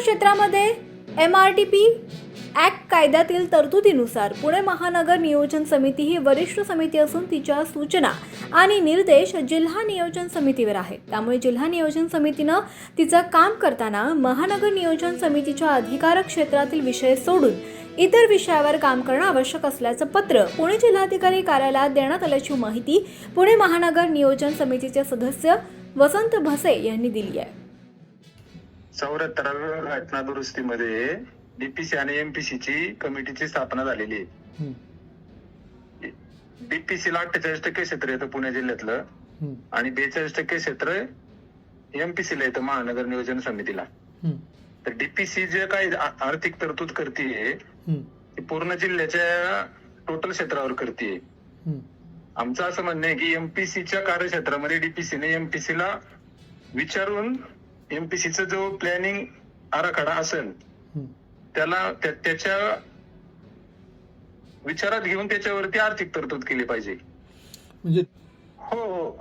क्षेत्रामध्ये M R T P act कायद्यातील तरतुदीनुसार पुणे महानगर नियोजन समिती ही वरिष्ठ समिती असून तिच्या सूचना आणि निर्देश जिल्हा नियोजन समितीवर आहेत त्यामुळे जिल्हा नियोजन समितीनं तिचं काम करताना महानगर नियोजन समितीच्या अधिकार क्षेत्रातील विषय सोडून इतर विषयावर काम करणं आवश्यक असल्याचं पत्र पुणे जिल्हाधिकारी कार्यालयात देण्यात आल्याची माहिती पुणे महानगर नियोजन समितीचे सदस्य वसंत भसे यांनी दिली आहे. चौऱ्याहत्तराव्या घटना दुरुस्तीमध्ये डीपीसी आणि एमपीसी ची कमिटीची स्थापना झालेली आहे. डीपीसी ला अठ्ठेचाळीस टक्के क्षेत्र येतं पुणे जिल्ह्यातलं आणि बेचाळीस टक्के क्षेत्र एमपीसी ला येतं महानगर नियोजन समितीला. तर डीपीसी जे काही आर्थिक तरतूद करते ती पूर्ण जिल्ह्याच्या टोटल क्षेत्रावर करते आमचं असं म्हणणं आहे की एमपीसीच्या कार्यक्षेत्रामध्ये डीपीसीने एमपीसी ला विचारून एमपीसीचा जो प्लॅनिंग आराखडा असेल. त्याला त्या- त्याच्या विचारात घेऊन त्याच्यावरती आर्थिक तरतूद केली पाहिजे. म्हणजे हो हो.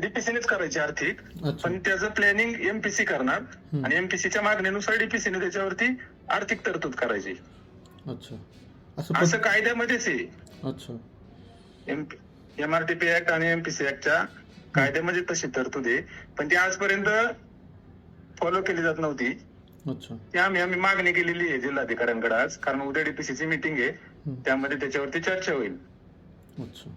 डीपीसीनेच करायची आर्थिक पण त्याचं प्लॅनिंग एमपीसी करणार. आणि एमपीसीच्या मागणीनुसार डीपीसीने त्याच्यावरती आर्थिक तरतूद करायची. अच्छा. असं कायद्यामध्येच आहे. अच्छा. एमआरटीपी ऍक्ट आणि एमपीसी ऍक्टच्या कायद्यामध्ये तशी तरतूद आहे. पण ती आजपर्यंत फॉलो केली जात नव्हती. अच्छा. ती आम्ही आम्ही मागणी केलेली आहे जिल्हाधिकाऱ्यांकडे आज कारण उद्या डीपीसीची मीटिंग आहे. त्यामध्ये त्याच्यावरती चर्चा होईल. अच्छा.